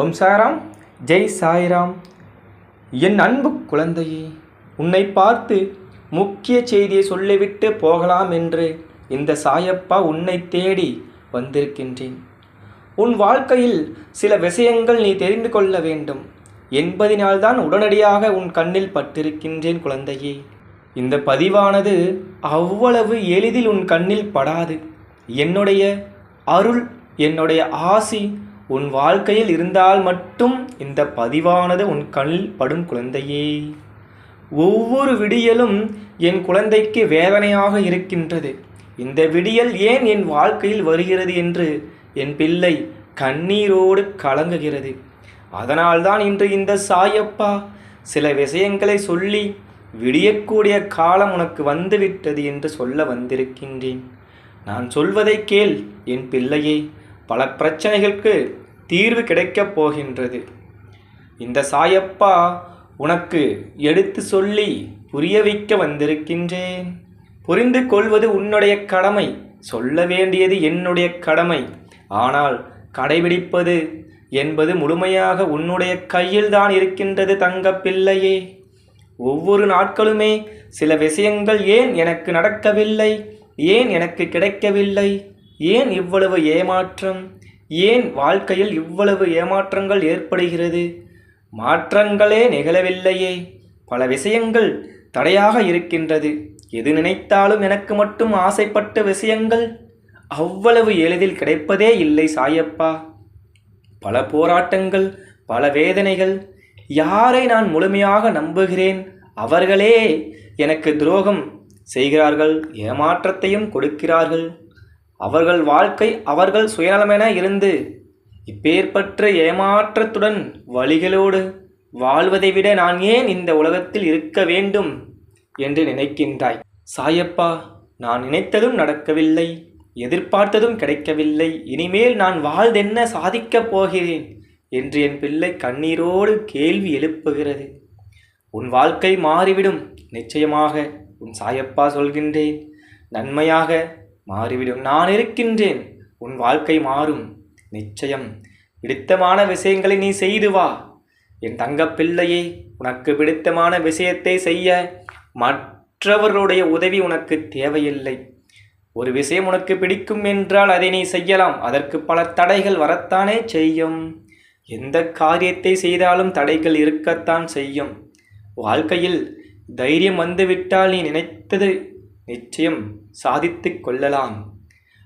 ஓம் ஜெய் சாய்ராம். என் அன்பு குழந்தையே உன்னை பார்த்து முக்கிய செய்தியை சொல்லிவிட்டு போகலாம் என்று இந்த சாயப்பா உன்னை தேடி வந்திருக்கின்றேன். உன் வாழ்க்கையில் சில விஷயங்கள் நீ தெரிந்து கொள்ள வேண்டும். என்பதினால்தான் உடனடியாக உன் கண்ணில் பட்டிருக்கின்றேன் குழந்தையே. இந்த பதிவானது அவ்வளவு எளிதில் உன் கண்ணில் படாது. என்னுடைய அருள் என்னுடைய ஆசி உன் வாழ்க்கையில் இருந்தால் மட்டும் இந்த பதிவானது உன் கண்ணில் படும் குழந்தையே. ஒவ்வொரு விடியலும் என் குழந்தைக்கு வேதனையாக இருக்கின்றது. இந்த விடியல் ஏன் என் வாழ்க்கையில் வருகிறது என்று என் பிள்ளை கண்ணீரோடு கலங்குகிறது. அதனால்தான் இன்று இந்த சாயப்பா சில விஷயங்களை சொல்லி விடியக்கூடிய காலம் உனக்கு வந்துவிட்டது என்று சொல்ல வந்திருக்கின்றேன். நான் சொல்வதை கேள் என் பிள்ளையே. பல பிரச்சனைகளுக்கு தீர்வு கிடைக்கப் போகின்றது. இந்த சாயப்பா உனக்கு எடுத்து சொல்லி புரிய வைக்க வந்திருக்கின்றேன். புரிந்து கொள்வது உன்னுடைய கடமை சொல்ல வேண்டியது என்னுடைய கடமை. ஆனால் கடைபிடிப்பது என்பது முழுமையாக உன்னுடைய கையில்தான் இருக்கின்றது தங்கப்பிள்ளையே ஒவ்வொரு நாட்களுமே சில விஷயங்கள் ஏன் எனக்கு நடக்கவில்லை? ஏன் எனக்கு கிடைக்கவில்லை? ஏன் இவ்வளவு ஏமாற்றம்? ஏன் வாழ்க்கையில் இவ்வளவு ஏமாற்றங்கள் ஏற்படுகிறது? மாற்றங்களே நிகழவில்லையே. பல விஷயங்கள் தடையாக இருக்கின்றது. எது நினைத்தாலும் எனக்கு மட்டும் ஆசைப்பட்ட விஷயங்கள் அவ்வளவு எளிதில் கிடைப்பதே இல்லை சாயப்பா. பல போராட்டங்கள் பல வேதனைகள் யாரை நான் முழுமையாக நம்புகிறேன்? அவர்களே எனக்கு துரோகம் செய்கிறார்கள் ஏமாற்றத்தையும் கொடுக்கிறார்கள். அவர்கள் வாழ்க்கை அவர்கள் சுயநலமென இருந்து இப்பேற்பற்ற ஏமாற்றத்துடன் வழிகளோடு வாழ்வதை விட நான் ஏன் இந்த உலகத்தில் இருக்க வேண்டும் என்று நினைக்கின்றாய்? சாயப்பா நான் நினைத்ததும் நடக்கவில்லை எதிர்பார்த்ததும் கிடைக்கவில்லை இனிமேல் நான் வாழ்தென்ன சாதிக்கப் போகிறேன் என்று என் பிள்ளை கண்ணீரோடு கேள்வி எழுப்புகிறது. உன் வாழ்க்கை மாறிவிடும் நிச்சயமாக உன் சாயப்பா சொல்கின்றேன். நன்மையாக மாறிவிடும். நான் இருக்கின்றேன். உன் வாழ்க்கை மாறும். நிச்சயம். பிடித்தமான விஷயங்களை நீ செய்து வா. என் தங்கப்பிள்ளையே உனக்கு பிடித்தமான விஷயத்தை செய்ய மற்றவர்களுடைய உதவி உனக்கு தேவையில்லை. ஒரு விஷயம் உனக்கு பிடிக்கும் என்றால் அதை நீ செய்யலாம். அதற்கு பல தடைகள் வரத்தானே செய்யும். எந்த காரியத்தை செய்தாலும் தடைகள் இருக்கத்தான் செய்யும். வாழ்க்கையில் தைரியம் வந்துவிட்டால் நீ நினைத்தது நிச்சயம். சாதித்து கொள்ளலாம்.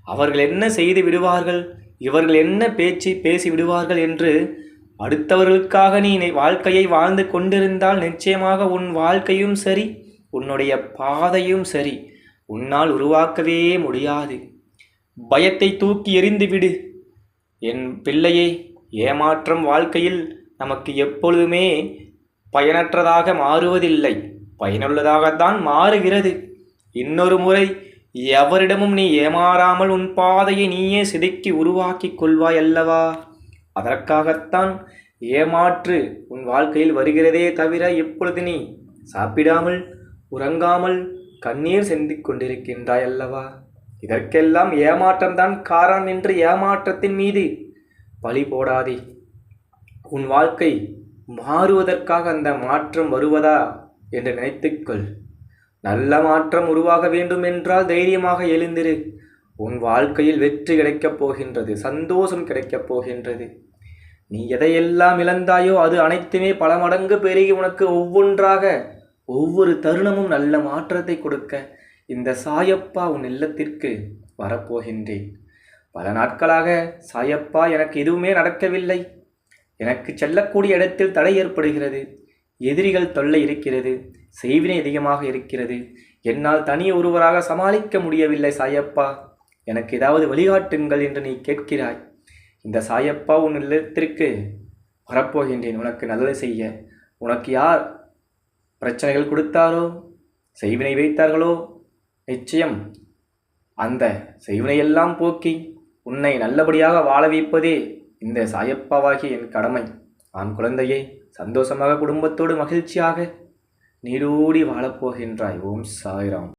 அவர்கள் என்ன செய்து விடுவார்கள்? இவர்கள் என்ன பேச்சு பேசி விடுவார்கள் என்று அடுத்தவர்களுக்காக நீ வாழ்க்கையை வாழ்ந்து கொண்டிருந்தால் நிச்சயமாக உன் வாழ்க்கையும் சரி உன்னுடைய பாதையும் சரி. உன்னால் உருவாக்கவே முடியாது. பயத்தை தூக்கி எறிந்து விடு. என் பிள்ளையே ஏமாற்றம் வாழ்க்கையில் நமக்கு எப்பொழுதுமே பயனற்றதாக மாறுவதில்லை. பயனுள்ளதாகத்தான் மாறுகிறது. இன்னொரு முறை எவரிடமும் நீ ஏமாறாமல் உன் பாதையை நீயே சிதைக்கி உருவாக்கிக் கொள்வாய் அல்லவா? அதற்காகத்தான் ஏமாற்று உன் வாழ்க்கையில் வருகிறதே தவிர எப்பொழுது நீ சாப்பிடாமல் உறங்காமல் கண்ணீர் செந்திக் கொண்டிருக்கின்றாய் அல்லவா? இதற்கெல்லாம் ஏமாற்றம்தான் காரணம் என்று ஏமாற்றத்தின் மீது பழி போடாதே. உன் வாழ்க்கை மாறுவதற்காக அந்த மாற்றம் வருவதா என்று நினைத்துக்கொள் நல்ல மாற்றம் உருவாக வேண்டும் என்றால் தைரியமாக எழுந்திரு. உன் வாழ்க்கையில் வெற்றி கிடைக்கப் போகின்றது சந்தோஷம் கிடைக்கப் போகின்றது. நீ எதையெல்லாம் இழந்தாயோ அது அனைத்துமே பல மடங்கு பெருகி உனக்கு ஒவ்வொன்றாக ஒவ்வொரு தருணமும் நல்ல மாற்றத்தை கொடுக்க இந்த சாயப்பா உன் இல்லத்திற்கு வரப்போகின்றேன். பல நாட்களாக சாயப்பா எனக்கு எதுவுமே நடக்கவில்லை. எனக்கு செல்லக்கூடிய இடத்தில் தடை ஏற்படுகிறது. எதிரிகள் தொல்லை இருக்கிறது செய்வினை அதிகமாக இருக்கிறது. என்னால் தனி ஒருவராக சமாளிக்க முடியவில்லை சாயப்பா. எனக்கு ஏதாவது வழிகாட்டுங்கள் என்று நீ கேட்கிறாய். இந்த சாயப்பா உன் இல்லத்திற்கு வரப்போகின்றேன். உனக்கு நல்லது செய்ய. உனக்கு யார் பிரச்சனைகள் கொடுத்தாரோ செய்வினை வைத்தார்களோ நிச்சயம் அந்த செய்வினையெல்லாம் போக்கி உன்னை நல்லபடியாக வாழ வைப்பதே இந்த சாயப்பாவாகிய என் கடமை. ஆண் குழந்தையே சந்தோஷமாக குடும்பத்தோடு மகிழ்ச்சியாக நீடூடி வாழப்போகின்றாய் ஓம் சாய்ராம்.